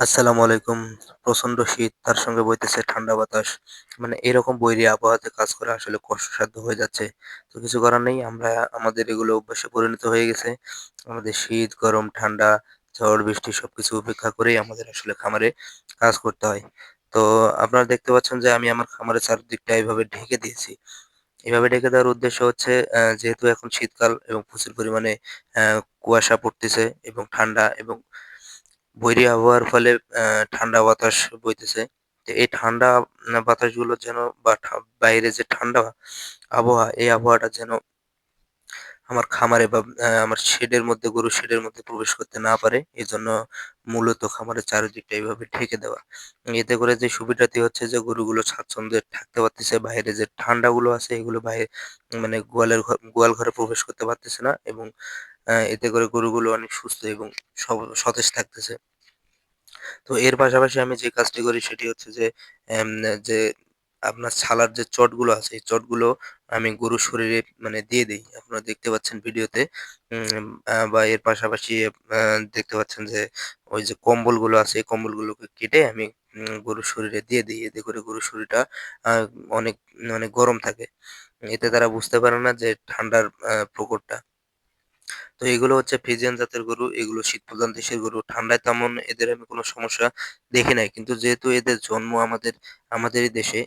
আসসালামু আলাইকুম। প্রচণ্ড শীত তার সঙ্গে বইতেছে ঠান্ডা বাতাস। মানে এরকম বৈরী আবহাওয়াতে কাজ করা আসলে কষ্টসাধ্য হয়ে যাচ্ছে। তো কিছু করার নেই। আমরা আমাদের এগুলো অভ্যাসে পরিণত হয়ে গেছে। আমাদের শীত, গরম, ঠান্ডা, ঝড়, বৃষ্টি সবকিছু উপেক্ষা করেই আমাদের আসলে খামারে কাজ করতে হয়। তো আপনারা দেখতে পাচ্ছেন যে আমি আমার খামারের চারদিকটা এভাবে ঢেকে দিয়েছি। এভাবে ঢেকে দেওয়ার উদ্দেশ্য হচ্ছে যেহেতু এখন শীতকাল এবং প্রচুর পরিমাণে কুয়াশা পড়তেছে এবং ঠান্ডা এবং বৈরী আবহাওয়ার ফলে ঠান্ডা বাতাস বইতেছে। তো এই ঠান্ডা বাতাসগুলো যেন বা বাইরে যে ঠান্ডা আবহাওয়া, এই আবহাওয়াটা যেন আমার খামারে বা আমার শেডের মধ্যে গরুর শেডের মধ্যে প্রবেশ করতে না পারে। এই জন্য মূলত খামারের চারিদিকটা এইভাবে ঢেকে দেওয়া। এতে করে যে সুবিধাটি হচ্ছে যে গরুগুলো স্বাচ্ছন্দ্যে থাকতে পারতেছে। বাইরে যে ঠান্ডাগুলো আছে এগুলো বাইরে মানে গোয়ালের ঘর গোয়াল ঘরে প্রবেশ করতে পারতেছে না এবং এতে করে গরুগুলো অনেক সুস্থ এবং সতেজ থাকতেছে। তো এর পাশাপাশি আমি যে কাজটি করি সেটি হচ্ছে যে যে আপনার ছালার যে চটগুলো আছে, এই চটগুলো আমি গরুর শরীরে মানে দিয়ে দিই আপনারা দেখতে পাচ্ছেন ভিডিওতে। বা এর পাশাপাশি দেখতে পাচ্ছেন যে ওই যে কম্বলগুলো আছে, এই কম্বলগুলোকে কেটে আমি গরুর শরীরে দিয়ে দিই। এতে করে গরুর শরীরটা অনেক অনেক গরম থাকে। এতে তারা বুঝতে পারে না যে ঠান্ডার প্রকোপটা। তো এগুলো হচ্ছে ফ্রিজিয়ান জাতের গরু। এগুলো শীত প্রধান দেশের গরু। ঠান্ডায় তেমন এদের আমি কোনো সমস্যা দেখি নাই। কিন্তু যেহেতু এদের জন্ম আমাদের আমাদেরই দেশে,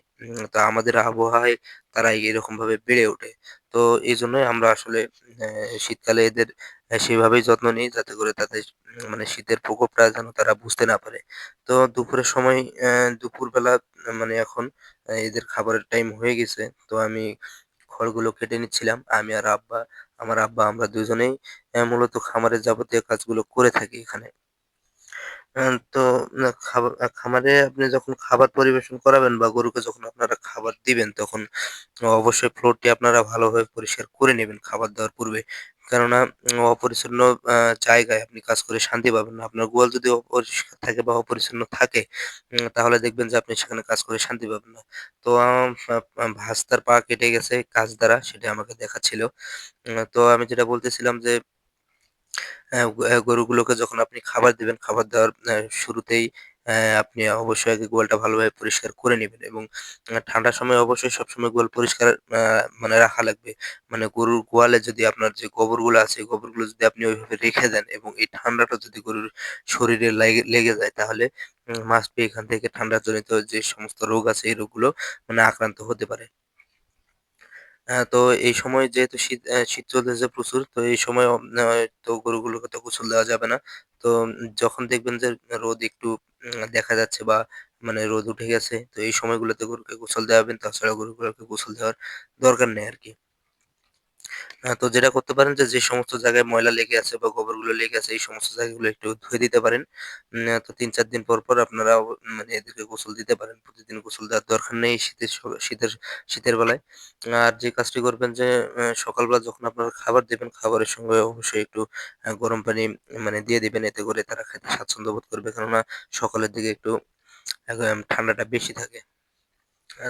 তো আমাদের আবহাওয়ায় তারা এরকমভাবে বেড়ে ওঠে। তো এই জন্যই আমরা আসলে শীতকালে এদের সেভাবেই যত্ন নিই যাতে করে তাদের মানে শীতের প্রকোপটা যেন তারা বুঝতে না পারে। তো দুপুরের সময় দুপুরবেলা মানে এখন এদের খাবারের টাইম হয়ে গেছে। তো আমি খড়গুলো কেটে নিচ্ছিলাম। আমি আর আব্বা আমার আব্বা আমরা দুজনেই মূলত খামারের যাবতীয় কাজগুলো করে থাকি এখানে। তো খামারে আপনি যখন খাবার পরিবেশন করাবেন বা গরুকে যখন আপনারা খাবার দিবেন, তখন অবশ্যই ফ্লোরটি আপনারা ভালোভাবে পরিষ্কার করে নেবেন খাবার দেওয়ার পূর্বে। কেননা অপরিচ্ছন্ন জায়গায় আপনি কাজ করে শান্তি পাবেন না। আপনার গোয়াল যদি অপরিষ্কার থাকে বা অপরিচ্ছন্ন থাকে, তাহলে দেখবেন যে আপনি সেখানে কাজ করে শান্তি পাবেন না। তো ভাস্তার পা কেটে গেছে কাজ দ্বারা, সেটা আমাকে দেখাচ্ছিল। তো আমি যেটা বলতেছিলাম যে গরুগুলোকে যখন আপনি খাবার দিবেন, খাবার দেওয়ার শুরুতেই আপনি অবশ্যই আগে গোয়ালটা ভালোভাবে পরিষ্কার করে নেবেন এবং ঠান্ডার সময় অবশ্যই সবসময় গোয়াল পরিষ্কার মানে রাখা লাগবে। মানে গরুর গোয়ালে যদি আপনার যে গোবরগুলো আছে, গোবরগুলো যদি আপনি ওইভাবে রেখে দেন এবং এই ঠান্ডাটা যদি গরুর শরীরে লেগে লেগে যায় তাহলে মাস্ট বি এখান থেকে ঠান্ডা জনিত যে সমস্ত রোগ আছে এই রোগগুলো মানে আক্রান্ত হতে পারে। তো এই সময় যেহেতু শীত শীত চলতেছে প্রচুর। তো এই সময় তো গরুগুলোকে তো গোসল দেওয়া যাবে না। তো যখন দেখবেন যে রোদ একটু দেখা যাচ্ছে বা মানে রোদ উঠে গেছে, তো এই সময়গুলোতে গরুকে গোসল দেওয়াবেন। তাছাড়া গরুগুলোকে গোসল দেওয়ার দরকার নেই আরকি। আ তো যেটা করতে পারেন যে, যে সমস্ত জায়গায় ময়লা লেগে আছে বা গোবরগুলো লেগে আছে এই সমস্ত জায়গাগুলো একটু ধুয়ে দিতে পারেন। তো ৩-৪ দিন পর, পর আপনারা মানে এদেরকে গোসল দিতে পারেন। প্রতিদিন গোসল দেওয়ার দরকার নেই শীতের শীতের শীতের বেলায়। আর যে কাজটি করবেন যে সকালবেলা যখন আপনারা খাবার দিবেন, খাবারের সঙ্গে অবশ্যই একটু গরম পানি মানে দিয়ে দিবেন। এতে করে তারা খেতে স্বাচ্ছন্দ্য বোধ করবে। কেননা সকালের দিকে একটু ঠান্ডাটা বেশি থাকে।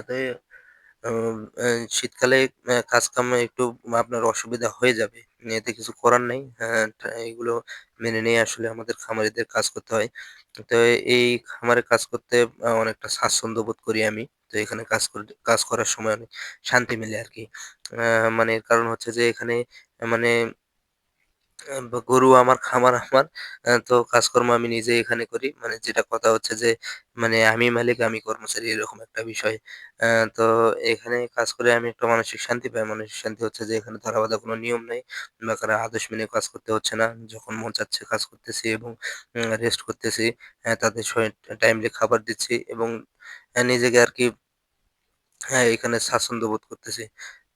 তো শীতকালে কাজ কাজকামে একটু আপনার অসুবিধা হয়ে যাবে। এতে কিছু করার নেই। হ্যাঁ, এগুলো মেনে নিয়ে আসলে আমাদের খামারিদের কাজ করতে হয়। তো এই খামারে কাজ করতে অনেকটা স্বাচ্ছন্দ্য বোধ করি আমি। তো এখানে কাজ করে কাজ করার সময় অনেক শান্তি মিলে আর কি মানে কারণ হচ্ছে যে এখানে মানে গরু আমার, খামার আমার। তো কাজকর্ম আমি নিজেই এখানে করি। মানে যেটা কথা হচ্ছে যে মানে আমি মালিক, আমি কর্মচারী এরকম একটা বিষয়। তো এখানে কাজ করে আমি একটা মানসিক শান্তি পাই। মানসিক শান্তি হচ্ছে যে এখানে ধরা বাঁধা কোনো নিয়ম নেই বা কারও আদেশ মেনে কাজ করতে হচ্ছে না। যখন মন চাচ্ছে কাজ করতেছি এবং রেস্ট করতেছি। তাদের টাইমলি খাবার দিচ্ছি এবং নিজেকে আরকি হ্যাঁ, এখানে স্বাচ্ছন্দ্য বোধ করতেছি।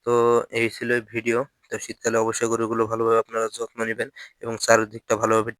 তো এই ছিল ভিডিও। তো শীতকালে অবশ্যই গরুগুলো ভালোভাবে আপনারা যত্ন নেবেন এবং চারিদিকটা ভালোভাবে